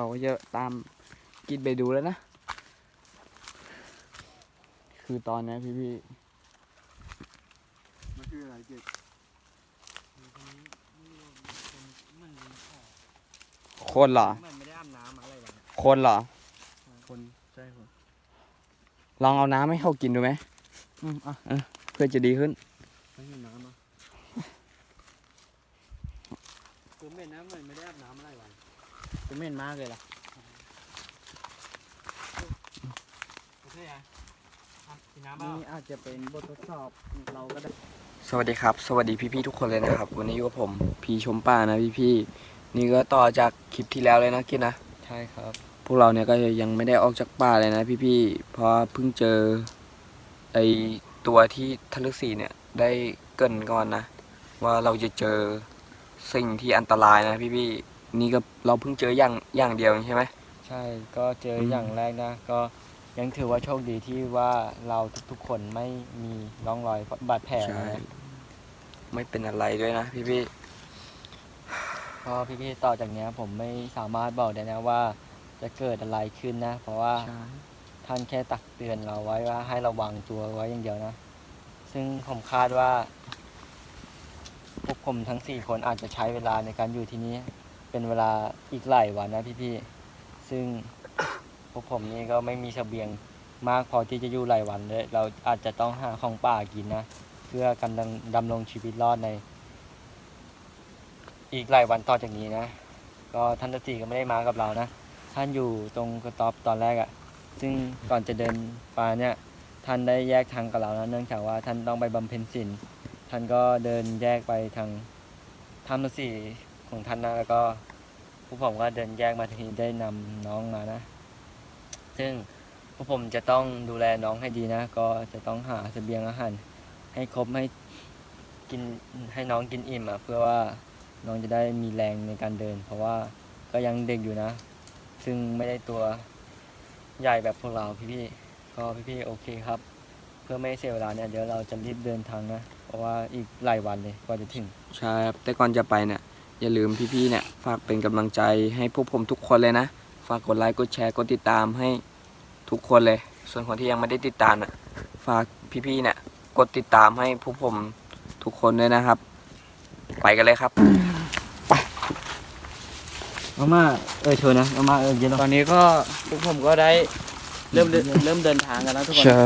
เราก็จะตามกินไปดูแล้วนะ คือตอนนี้พี่พี่มันคืออะไรเก็บๆคนเหรอมันไม่ได้อาบน้ำอะไรวะคนเหรอ คนใช่คนลองเอาน้ำให้เขากินดูไหมอืมอะเพื่อจะดีขึ้น ไม่มีน้ำอะ คือเหม็นนะเหมือนไม่ได้อาบน้ำอะไรวะ เป็นเหม็นมากเลยล่ะโอเคอะอะกินน้ำเปล่านี่อาจจะเป็นบททดสอบเราก็ได้สวัสดีครับ สวัสดีพี่ๆทุกคนเลยนะครับ วันนี้อยู่กับผมพีชมป่านะพี่ๆนี่ก็ต่อจากคลิปที่แล้วเลยนะกินนะใช่ครับ พวกเราเนี่ยก็ยังไม่ได้ออกจากป่าเลยนะพี่ๆเพราะเพิ่งเจอไอตัวที่ทะลึกสีเนี่ยได้เกรินก่อนนะ ว่าเราจะเจอสิ่งที่อันตรายนะพี่ๆ นี่ก็เราเพิ่งเจออย่างอย่างเดียวเองใช่ไหม ใช่ก็เจออม อย่างแรกนะ ก็ยังถือว่าโชคดีที่ว่าเราทุกๆคนไม่มีร่องรอยบาดแผลใช่นะไม่เป็นอะไรด้วยนะพี่เพราะพี่ๆต่อจากเนี้ยผมไม่สามารถบอกได้นะว่าจะเกิดอะไรขึ้นนะ เพราะว่าๆใช่ท่านแค่ตักเตือนเราไว้ว่าให้ระวังตัวไว้อย่างเดียวนะ ซึ่งผมคาดว่าพวกผมทั้งสี่คนอาจจะใช้เวลาในการอยู่ที่นี้ เป็นเวลาอีกหลายวันนะพี่ๆ ซึ่งพวกผมนี่ก็ไม่มีเสบียงมากพอที่จะอยู่หลายวันเลย เราอาจจะต้องหาของป่ากินนะ เพื่อการดำดำรงชีวิตรอดใน อีกหลายวันต่อจากนี้นะ ก็ท่านตตีก็ไม่ได้มากับเรานะ ท่านอยู่ตรงกระต๊อบตอนแรกอะ่ะ ซึ่งก่อนจะเดินป่าเนี่ย ท่านได้แยกทางกับเรานะ เนื่องจากว่าท่านต้องไปบำเพ็ญศีล ท่านก็เดินแยกไปทางถ้ำฤาษี ของท่านนะแล้วก็ผู้ผมก็เดินแยกมาทีได้นำน้องมานะ ซึ่งผู้ผมจะต้องดูแลน้องให้ดีนะ ก็จะต้องหาเสบียงอาหารให้ครบให้กินให้น้องกินอิ่มอะเพื่อว่าน้องจะได้มีแรงในการเดิน เพราะว่าก็ยังเด็กอยู่นะ ซึ่งไม่ได้ตัวใหญ่แบบพวกเราพี่ๆก็พี่ๆโอเคครับ เพื่อไม่เสียเวลาเนี่ยเดี๋ยวเราจะรีบเดินทางนะ เพราะว่าอีกหลายวันเลยกว่าจะถึง ใช่ครับแต่ก่อนจะไปเนี่ย อย่าลืมพี่ๆเนี่ยฝากเป็นกำลังใจให้พวกผมทุกคนเลยนะ ฝากกดไลค์กดแชร์กดติดตามให้ทุกคนเลย ส่วนคนที่ยังไม่ได้ติดตามน่ะฝากพี่ๆเนี่ยกดติดตามให้พวกผมทุกคนด้วยนะครับ ไปกันเลยครับ มาม่าเออเชิญนะมาม่าเออเย็นตอนนี้ก็พวกผมก็ได้เริ่มเดินเริ่มเดินทางกันแล้วทุกคนใช่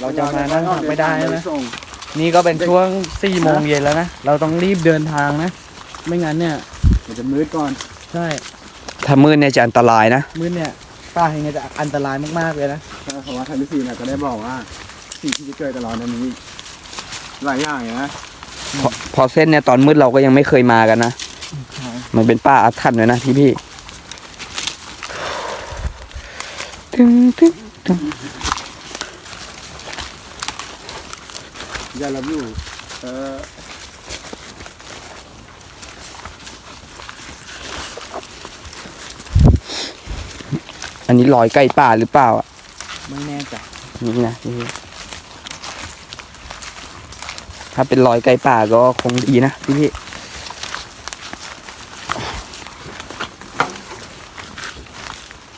เราจะมานั่งพักไม่ได้นะ นี่ก็เป็นช่วงสี่โมงเย็นแล้วนะ เราต้องรีบเดินทางนะ ไม่งั้นเนี่ยมันจะมืดก่อน ใช่ถ้ามืดเนี่ยจะอันตรายนะ มืดเนี่ยป่าแห่งเนี้จะอันตรายมากๆเลยนะเพราะว่าท่านฤาษีเนี่ยก็ได้บอกว่าสิ่งที่จะเกิดกับเราเนี่ยมีหลายอย่างเลยนะพอพอเส้นเนี่ยตอนมืดเราก็ยังไม่เคยมากันนะ มันเป็นป่าอาถรรพ์เลยนะพี่พี่ตึงตึงตึงอย่ารับอยู่เออ อันนี้รอยใกล้ป่าหรือเปล่าอะไม่แน่ใจนี่นะพี่ถ้าเป็นรอยใกล้ป่าก็คงดีนะพี่พี่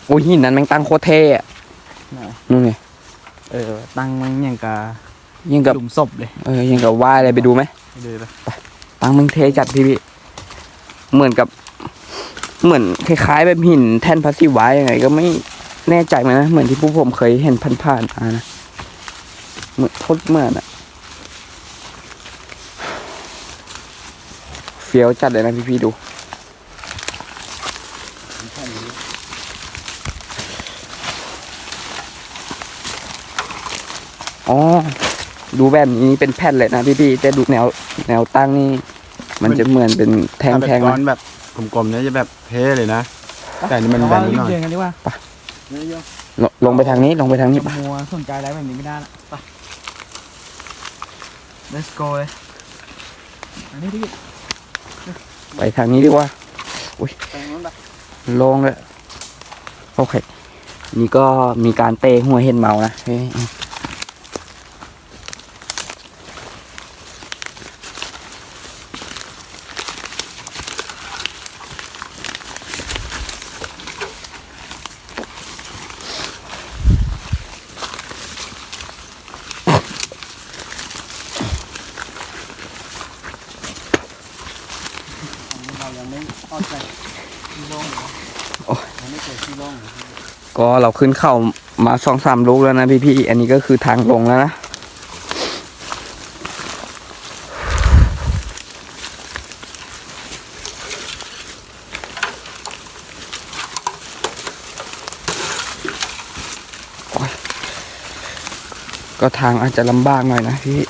โอ้ยหินนั้นแม่งตั้งโคตรเท่อะไหนนู่นไงเออ ตั้งมันอย่างกายังกับหลุมศพเลย เออยังกับว่ายอะไรไปดูไหมเดินไปตั้งแม่งเท่จัดพี่พี่เหมือนกับ เหมือนคล้ายๆแบบหินแท่นพระศิวะยังไง ก็ไม่แน่ใจเหมือนนะเหมือนที่ผู้ผมเคยเห็นผ่านๆมานะเหมือนโคตรเหมือนอะเฟี้ยวจัดเลยนะพี่ๆดูอ๋อ ดูแบบนี้เป็นแผ่นเลยนะพี่ๆแต่ดูแนวแนวตั้งนี่ มันจะเหมือนเป็นแทงแทงนะแบบ กลมๆเนี่ยจะแบบเท่เลยนะ แต่อันนี่มันเราแบว่านนิดรีหบน่อย เดินกันดีกว่าลงลงไปทางนี้ลงไปทางนี้จะปะมัวสนใจอะไรแบบนี้ไม่ได้ละไป let's go เลยอันนี้พี่ไปทางนี้ดีกว่าไปนู้นไปโลงเลยโอเค นี่ก็มีการเตะหัวเห็นเมานะเฮ้ย ไม่ออกจากที่โล่งเหรอโอ้ยังไม่เจอที่โล่งเหรอก็เราขึ้นเข้ามาสองสามลูกแล้วนะพี่ๆ อันนี้ก็คือทางลงแล้วนะ ก็ทางอาจจะลำบากหน่อยนะพี่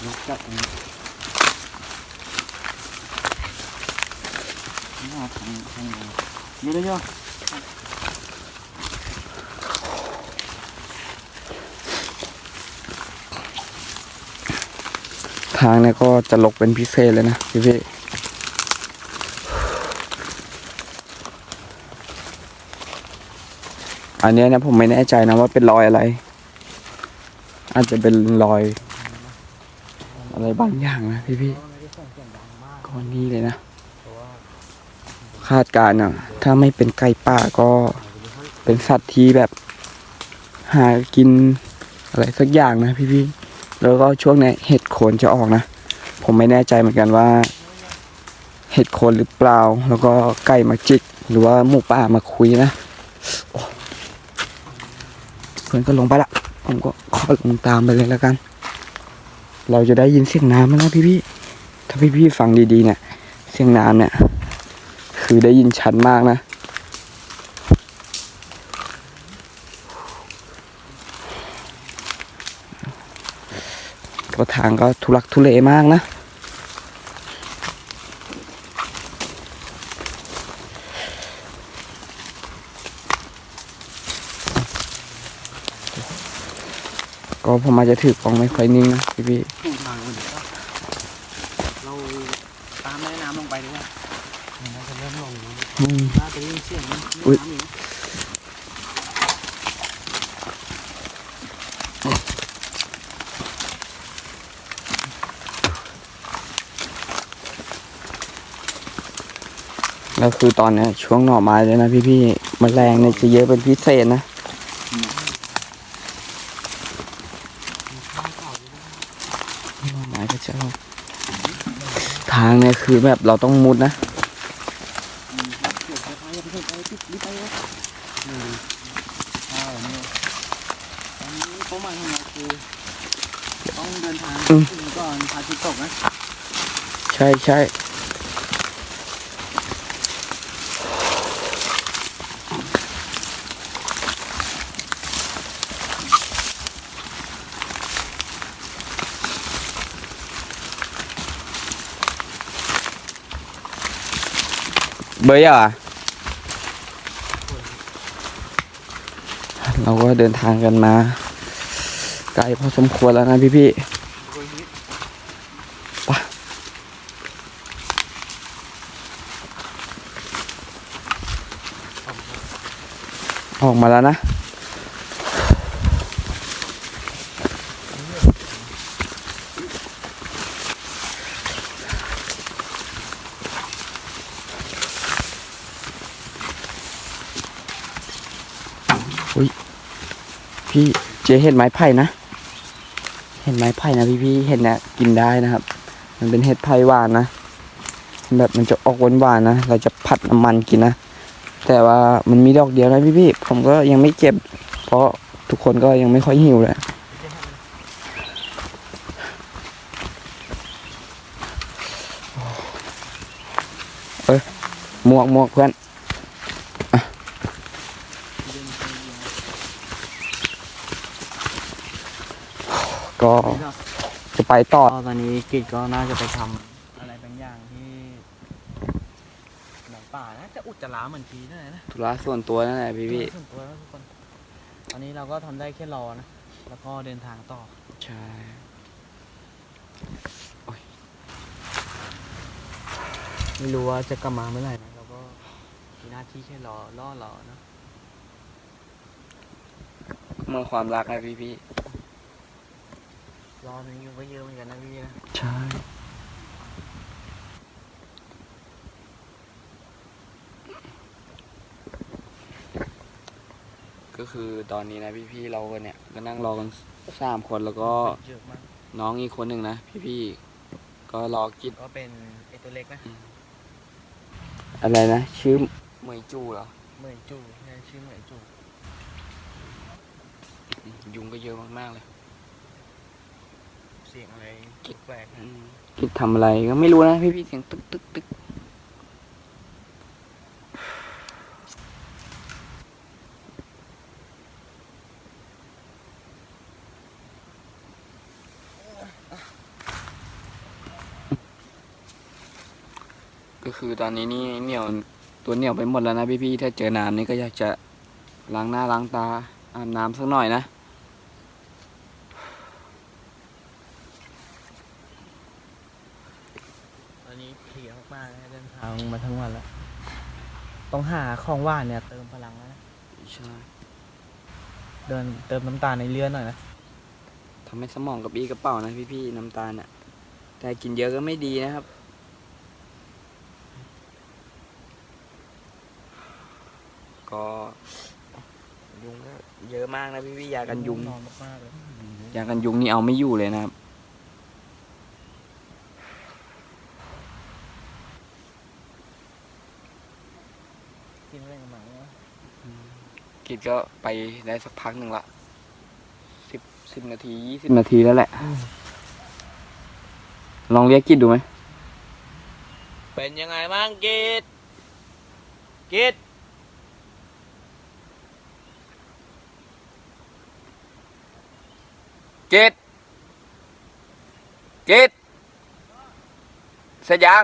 ยก จับตรงนี้นี่เอาทางทางนี้เยอะเลยเยอทางเนี่ยก็จะลกเป็นพิเศษเลยนะพี่พี่อันนี้นะผมไม่แน่ใจนะว่าเป็นรอยอะไร อาจจะเป็นรอย บางอย่างนะพี่พี่ก้อนนี้เลยนะ คาดการณ์อะ ถ้าไม่เป็นไก่ป่าก็เป็นสัตว์ที่แบบ หากินอะไรสักอย่างนะพี่พี่ๆแล้วก็ช่วงนี้เห็ดโคนจะออกนะ ผมไม่แน่ใจเหมือนกันว่า เห็ดโคนหรือเปล่า แล้วก็ไก่มาจิก หรือว่าหมูป่ามาคุยนะเพื่อนก็ลงไปละ ผมก็ขอลงตามไปเลยแล้วกัน เราจะได้ยินเสียงน้ำแล้วนะพี่พี่ๆถ้าพี่พี่ๆฟังดีๆเนี่ย เสียงน้ำเนี่ย คือได้ยินชัดมากนะ ก็ทางก็ทุลักทุเลมากนะ ผมอาจจะถือกล้องไม่ค่อยนิ่งนะพี่พี่ถูกทางมันเราตามแม่น้ำลงไปดีกว่ามันน่าจะเริ่มลงแล้วๆอืมน่าจะได้ยินเสียงแม่อุ๊ยน้ำอีกแล้วคือตอนเนี้ยช่วงหน่อไม้เลยนะพี่พี่ๆแมลงเนี่ยจะเยอะเป็นพิเศษนะ หน่อไม้ก็จะออกทางเนี่ยคือแบบเราต้องมุดนะเกิดไฟอย่าไปเกิดไฟปิดรีบไปเลยอืมใช่เนี่ยตอนนี้เป้าหมายของเราคือต้องเดินทางอืมถึงก่อนพระอาทิตย์ตกนะ ใช่ใช่ เบย์อะเราก็เดินทางกันมา ไกลพอสมควรแล้วนะพี่พี่ปะออกมาแล้วนะ อุ้ยพี่เจเห็นไม้ไผ่นะ เห็นไม้ไผ่นะพี่พี่เห็นเนี่ยกินได้นะครับ มันเป็นเห็ดไผ่หวานนะ แบบมันจะออกหวานหวานๆนะ เราจะผัดน้ำมันกินนะ แต่ว่ามันมีดอกเดียวนะพี่พี่ผมก็ยังไม่เก็บ เพราะทุกคนก็ยังไม่ค่อยหิวเลยเอ้ยหมวกหมวกเพื่อนอะ ก็จะไปต่อ ก็ตอนนี้กิจก็น่าจะไปทำอะไรบางอย่างที่หนังป่านะจะอุจจาระเหมือนทีนั่นแหละนะธุระส่วนตัวนั่นแหละพี่พี่ส่วนตัวแล้วทุกคนตอนนี้เราก็ทำได้แค่รอนะ แล้วก็เดินทางต่อ ใช่โอ้ยไม่รู้ว่าจะกลับมาเมื่อไหร่นะเราก็มีหน้าที่แค่รอล่อรอนะ เมื่อความรักนะพี่พี่ รอมันก็เยอะเหมือนกันนะพี่นะใช่ก็คือตอนนี้นะพี่พี่เรากันเนี่ยก็นั่งรอกันสามคนแล้วก็น้องอีกคนหนึ่งนะพี่พี่ก็รอกินก็เป็นไอตัวเล็กนะอะไรนะชื่อเหมยจูเหรอเหมยจูใช่ชื่อเหมยจูยุงก็เยอะมากๆเลย เสียงอะไรแปลกๆนะอืมกิจทำอะไรก็ไม่รู้นะพี่ๆเสียงตึกตึกตึกก็คือตอนนี้นี่เหนียวตัวเหนียวไปหมดแล้วนะพี่ๆถ้าเจอน้ำนี่ก็อยากจะล้างหน้าล้างตาอาบน้ำสักหน่อยนะ ตอนนี้เพลียมากๆนะเดิน ทางมาทั้งวันแล้ว ต้องหาของหว่านเนี่ย เติมพลังแล้วนะ ใช่เดินเติมน้ำตาลในเลือดหน่อยนะ ทำให้สมองกับอีกระเป๋านะพี่ๆน้ำตาลน่ะ แต่กินเยอะก็ไม่ดีนะครับ ก็ยุงก็เยอะมากนะพี่ๆยากันยุงนอนมากๆเลย ยากันยุงนี่เอาไม่อยู่เลยนะครับ กินอะไรกันมาเนี่ยกิดก็ไปได้สักพักหนึ่งละสิบสิบนาทียี่สิบนาทีแล้วแหละ ลองเรียกกิดดูไหมเป็นยังไงบ้างกิดกิดกิดกิดเสร็จยัง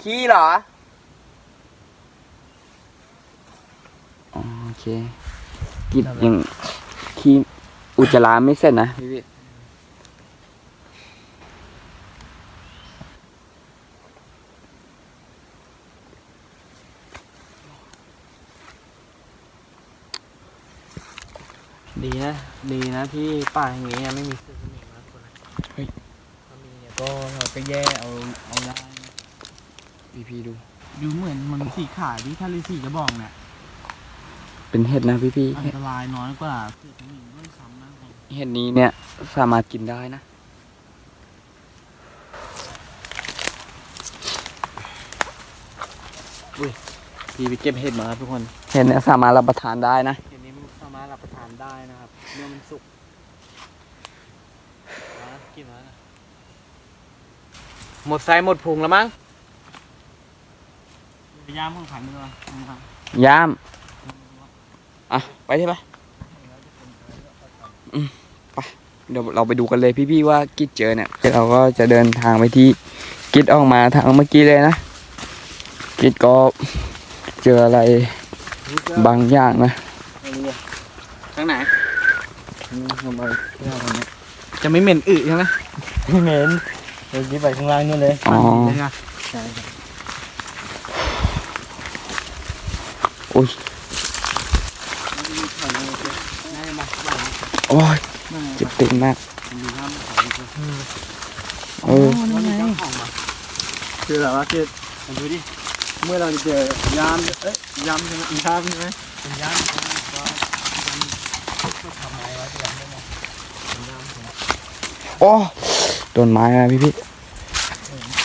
ขี้เหรอ อ๋อโอเคกิดยังขี้อุจจาระไม่เสร็จนะพี่พี่ดีนะ ดีนะที่ป่าอย่างงี้ยังไม่มีเสือสมิงนะคนนะเฮ้ยถ้ามีเนี่ยก็เราก็แย่เอาเอาได้นะพี่พี่ดู ดูเหมือนมันสีขาที่ท่านฤาษีจะบอกเนี่ย เป็นเห็ดนะพี่พี่อันตรายน้อยกว่าเสือสมิงด้วยซ้ำนะเห็ดนี้เนี่ยสามารถกินได้นะพี่ไปเก็บเห็ดมาครับทุกคนเห็ดเนี่ยสามารถรับประทานได้นะเห็ดนี้มันสามารถรับประทานได้นะครับเมื่อมันสุกมากินมานะหมดไซหมดพุงแล้วมั้งพยายามของขันดีกว่านะครับย่าม อะ ไปที่ไปอืมไปเดี๋ยวเราไปดูกันเลยพี่ๆว่ากิจเจอเนี่ยเดี๋ยวเราก็จะเดินทางไปที่กิจออกมาทางเมื่อกี้เลยนะ กิจก็เจออะไรบางอย่างนะทางไหนจะไม่เหม็นอึใช่ไหมไม่เหม็นเดี๋ยวกี้ไปข้างล่างนู่นเลยอ๋อใช่ไหมใช่ครับอุ้ย โอ้ยเจ็บตีนมากเออนี่ไงคือแบบว่าคือมาดูดิเมื่อเราเจอยามเอ้ยยามใช่ไหมยามใช่ไหมเป็นย่านก็ก็ทำไมวะที่ยังไม่หมดเป็นย่านผมโอ้โดนไม้นะพี่พี่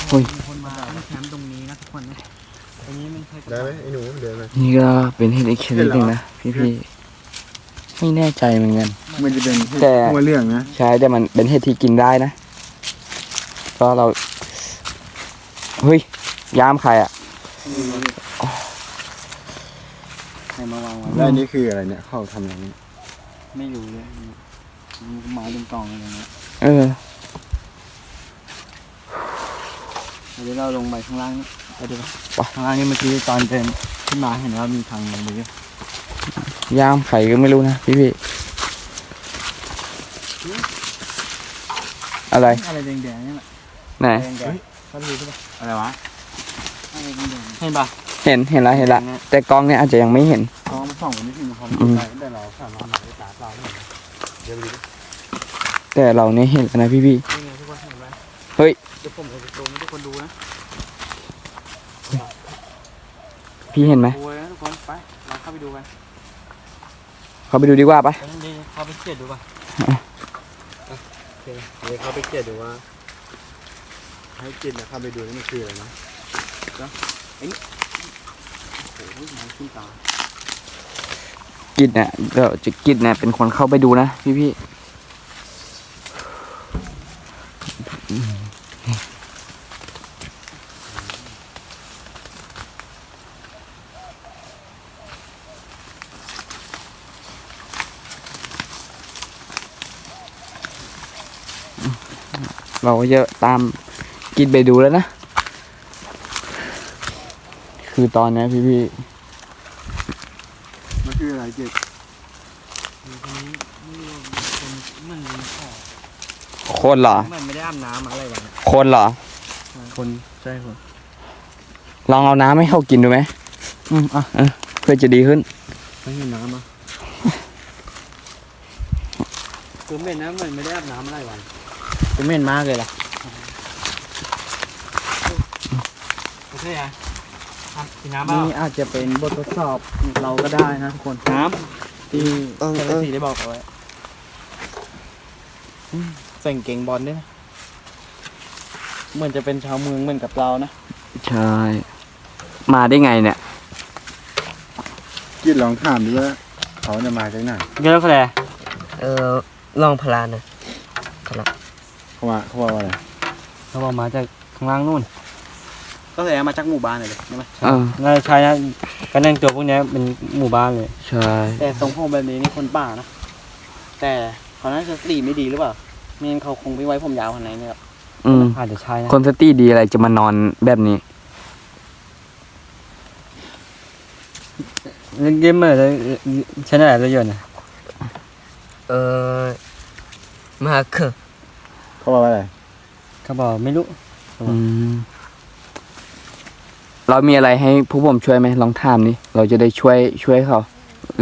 โอ้ยมีคนมาตั้งแคมป์ตรงนี้นะทุกคนนะตรงนี้มันเคยได้ไหมไอ้หนูเดินไหมๆนี่ก็เป็นเห็ดอีกชนิดหนึ่งนะพี่พี่ๆไม่แน่ใจเหมือนกัน มันจะเป็นแต่ หัวเรื่องนะใช่แต่มันเป็นเห็ดที่กินได้นะก็เราเฮ้ยยามใครอะ ใครมาวางไว้แล้วอันนี้คืออะไรเนี่ยเขาทำอะไรเนี่ยไม่รู้เลยมันก็ไม้เป็นกองอะไรเงี้ยเออ เดี๋ยวเราลงไปข้างล่างนี่ไปดูไปข้างล่างนี่เมื่อกี้ตอนเดินขึ้นมาเห็นว่ามีทางลงไปเยอะยามไข่ก็ไม่รู้นะพี่พี่ อะไร อะไรแดงๆนี่แหละไหน แดงๆเขาดูใช่ปะอะไรวะอะไรแดงๆเห็นปะเห็น เห็นละ เห็นละ แต่กล้องเนี่ยอาจจะยังไม่เห็นเขามาส่องกันนิดนึงความอืมแต่เราสามารถหาได้ตาเปล่าไม่เห็นเดี๋ยวไปดูดิแต่เราเนี่ยเห็นแล้วนะพี่พี่นี่ไงทุกคนเห็นไหมเฮ้ยเดี๋ยวผมจะโชว์ให้ทุกคนดูนะ พี่เห็นไหมโอ้ยนะทุกคนไป เราเข้าไปไปดูกัน เขาไปดูดีกว่าปะงั้นดีเข้าไปเกียดดูป่ะโอ เคเดี๋ยวเขาไปเก็บดูว่า ให้กินนะเข้าไปดูนี่มันคืออะไรนะโอ้โหมันขึ้นตา กิจเนี่ยเดี๋ยวจะกิจเนี่ยเป็นคนเข้าไปดูนะพี่พี่ เราก็จะตามกิจไปดูแล้วนะ คือตอนเนี้ยพี่พี่มันคืออะไรเกียดมันมีของโคนเหรอมันไม่ได้อาบน้ำอะไรแบบนี้โคนเหรอ คนใช่คนลองเอาน้ำให้เขากินดูไหมอืมอะเพื่อจะดีขึ้นไม่เห็นน้ำอะคือเหม็นนะมันไม่ได้อาบน้ำอะไรวัน จะเหม็นมากเลยล่ะโอเคอะกินน้ำเปล่านี่อาจจะเป็นบททดสอบเราก็ได้นะทุกคนน้ที่เออเจ้าหเอน้าอที่ได้บอกเอาไว้อืมใส่กางเกงบอลด้วยนะเหมือนจะเป็นชาวเมืองเหมือนกับเรานะใช่มาได้ไงเนี่ยกินลองถามดูว่าเขาจะมาจากไหนำเยอะก็เลยเออลองพลานนะ เขาว่าเขาว่าอะไรเขาบอกมาจากข้างล่างนู่นก็เลยมาจากหมู่บ้านเลยใช่ไหมเออน่าจะใช่นะการแต่งตัวพวกเนี้ยเป็นหมู่บ้านเลยใช่แต่ทรงผมแบบนี้นี่คนป่านะแต่เขาน่าจะสติไม่ดีหรือเปล่าไม่งั้นเขาคงไม่ไว้ผมยาวขนาดนี้ครับอืมอาจจะใช่นะคนสติดีอะไรจะมานอนแบบนี้เกมเมอร์เลยใช่ไหมเราเยอะนะเออมาเคือ เขาว่าอะไรเขาบอกไม่รู้ อืมเรามีอะไรให้ผู้ผมช่วยไหมลองถามนี่เราจะได้ช่วยช่วยเขา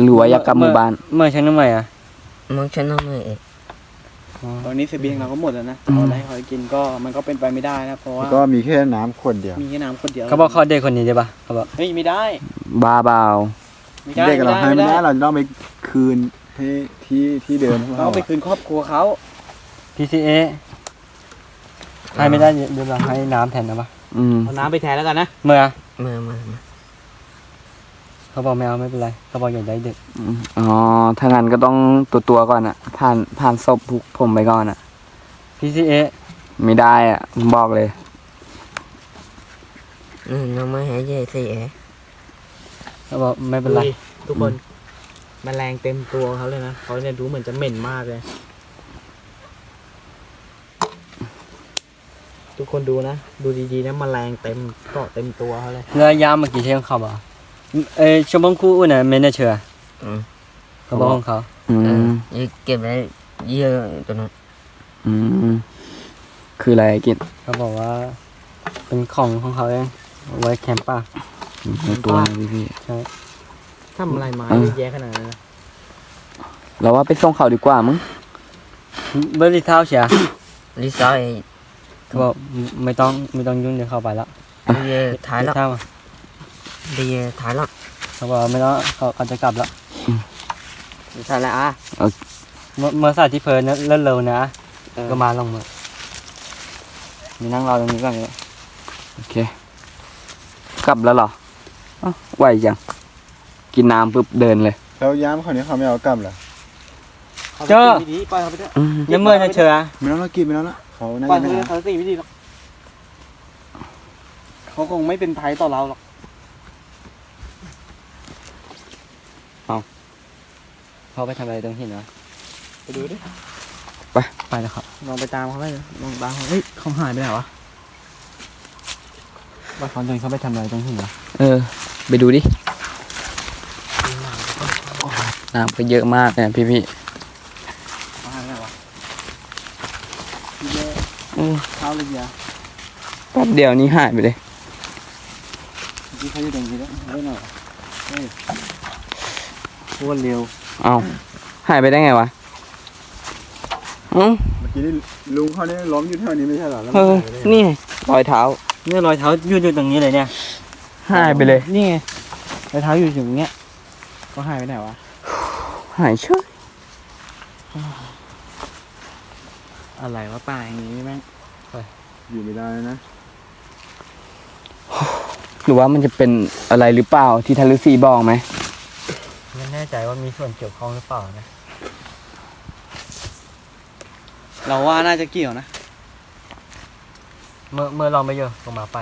หรือว่าอยากกลับหมู่บ้าน เมื่อใช้น้ำใหม่อะมองฉันน้องเอ๋ยตอนนี้เสบียงเราก็หมดแล้วนะอืมเอาอะไรให้เขากินก็มันก็เป็นไปไม่ได้นะเพราะว่าก็มีแค่น้ำขวดเดียว มีแค่น้ำคนเดียวเขาบอกเขาเด็กคนนี้ใช่ปะเขาบอกเฮ้ยไม่ได้บ้าเปล่าไม่ได้เด็กกับเราให้ไม่ไม่ได้ได้เราจะต้องไปคืนที่ที่ที่เดิมของเราเราไปคืนครอบครัวเขา PCA ให้ไม่ได้เดี๋ยวเราให้น้ำแทนนะปะอืม เอาน้ำไปแทนแล้วกันนะ เมื่อมามามาเขาบอกไม่เอาไม่เป็นไรเขาบอกอยากได้เด็กอืมอ๋อ ถ้างั้นก็ต้องตัวตัวๆก่อนอะผ่านผ่านศพพวกผมไปก่อนอะ PCA ไม่ได้อะผมบอกเลย อืมน้องไม่ให้เย่สิเอ๋เขาบอกไม่เป็นไร ดูดิทุกคนแมลงเต็มตัวเขาเลยนะเขาเนี่ยดูเหมือนจะเหม็นมากเลย ทุกคนดูนะ ดูดีๆนะแมลงเต็มเกาะเต็มตัวเขาเลยเนื้อยามเมื่อกี้ใช่ของเขาบอกเอ้ยชมบังคูอุ่นน่ะไม่น่าเชื่ออืมเขาบอกของเขาอืเออมอย่าเก็บไว้เยอะตัวนั้นอืม คืออะไรกินเขาบอกว่า เป็นของของเขาเองเอาไว้แคมป์ป่ะ ในตัวนะพี่พี่ใช่ ทำอะไรมาเออเยอะแยะขนาดนั้นนะๆเราว่าไปส่งเขาดีกว่ามึงเบอร์รี่เท้าเชียลิซ่าเอ๋เขา บอกไม่ต้องไม่ต้องยุ่งเดี๋ยวเข้าไปแล้วเย่ถ่ายแล้วเท้ามาดีเย่ถ่ายแล้วเขาบอกไม่ต้องเขาเขาจะกลับแล้วถ่ายแล้วอะเมื่อเมื่อสายที่เพลินนะเลิศเร็วนะก็มาลงมามีนั่งรอตรงนี้ก่อนเลยโอเค กลับแล้วเหรออ้าวไหวจัง กินน้ำปุ๊บเดินเลย แล้วย้ำเขาเนี้ยเขาไม่เอากลับเหรอเขาสติไม่ดีปล่อยเขาไปเถอะอืมยังเมื่อจะเชื่อไม่ต้องเรากินไปแล้วนะ เขาน่าปล่อยจะเขาไม่ไปเถอะเอาเขาสติไม่ดีหรอกเขาคงไม่เป็นภัยต่อเราหรอกเขาไปทำอะไรตรงหินวะไปดูดิไปแล้วครับลองไปตามเขาไปเลยลองตามเขาเฮ้ยเขาหายไปไหนวะว่าเขาเดินเขาไปทำอะไรตรงหินวะเออ ไปดูดิโอ้ยน้ำก็เยอะมากเนี่ยพี่พี่เขาหายไปไหนวะพี่เล่ ๆอืม เท้าเลยเดียวแป๊บเดียวนี้หายไปเลยพี่เขาอยู่ตรงนี้แล้วเล่นหน่อยวะเฮ้ยโคตรเร็วเอาหายไปได้ไงวะอืมเมื่อกี้นี่ลุงเขาเนี่ยล้มอยู่แถวนี้ไม่ใช่เหรอแล้วเอมันอหายไปได้ไงนี่ไงรอยเท้าเนี่ยรอยเท้ายืดอยู่ตรงนี้เลยเนี่ยหายไปเลย นี่ไงรอยเท้าอยู่อย่างเงี้ยก็หายไปไหนวะหายเชื่ออะไรวะป่าอย่างนี้แม่ง อยู่ไม่ได้แล้วนะ หรือว่ามันจะเป็นอะไรหรือเปล่าที่ทารุสีบอกไหมไม่แน่ใจว่ามีส่วนเกี่ยวข้องหรือเปล่านะ เราว่าน่าจะเกี่ยวนะ เมื่อเมื่อลองไปเยอะลงมาไป